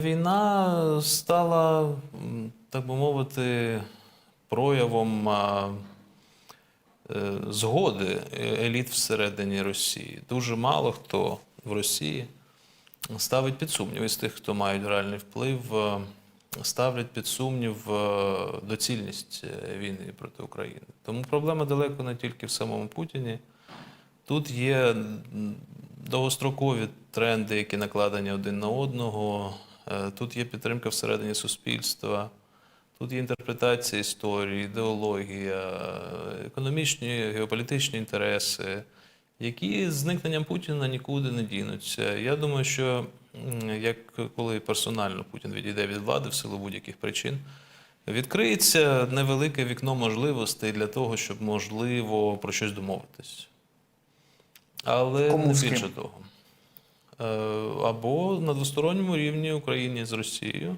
Війна стала, так би мовити, проявом е, згоди еліт всередині Росії. Дуже мало хто в Росії ставить під сумнів із тих, хто мають реальний вплив, е, ставлять під сумнів е, доцільність війни проти України. Тому проблема далеко не тільки в самому Путіні. Тут є довгострокові тренди, які накладені один на одного. Е, Тут є підтримка всередині суспільства, тут є інтерпретація історії, ідеологія, економічні, геополітичні інтереси, які з зникненням Путіна нікуди не дінуться. Я думаю, що як коли персонально Путін відійде від влади в силу будь-яких причин, відкриється невелике вікно можливостей для того, щоб можливо про щось домовитись. Але Кому не більше того. Е, Або на двосторонньому рівні Україні з Росією,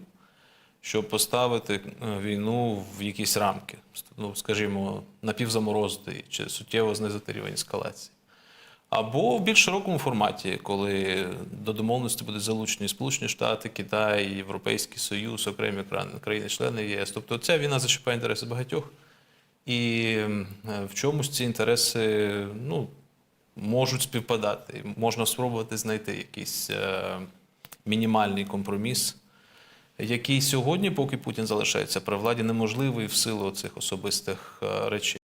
щоб поставити е, війну в якісь рамки, ну, скажімо, напівзаморозити чи суттєво знизити рівень ескалації. Або в більш широкому форматі, коли до домовленості будуть залучені Сполучені Штати, Китай, Європейський Союз, окремі країни-члени ЄС. Тобто ця війна зачіпає інтереси багатьох. І е, в чомусь ці інтереси ну, можуть співпадати. Можна спробувати знайти якийсь е, мінімальний компроміс, який сьогодні, поки Путін залишається при владі, неможливий в силу цих особистих е, речей.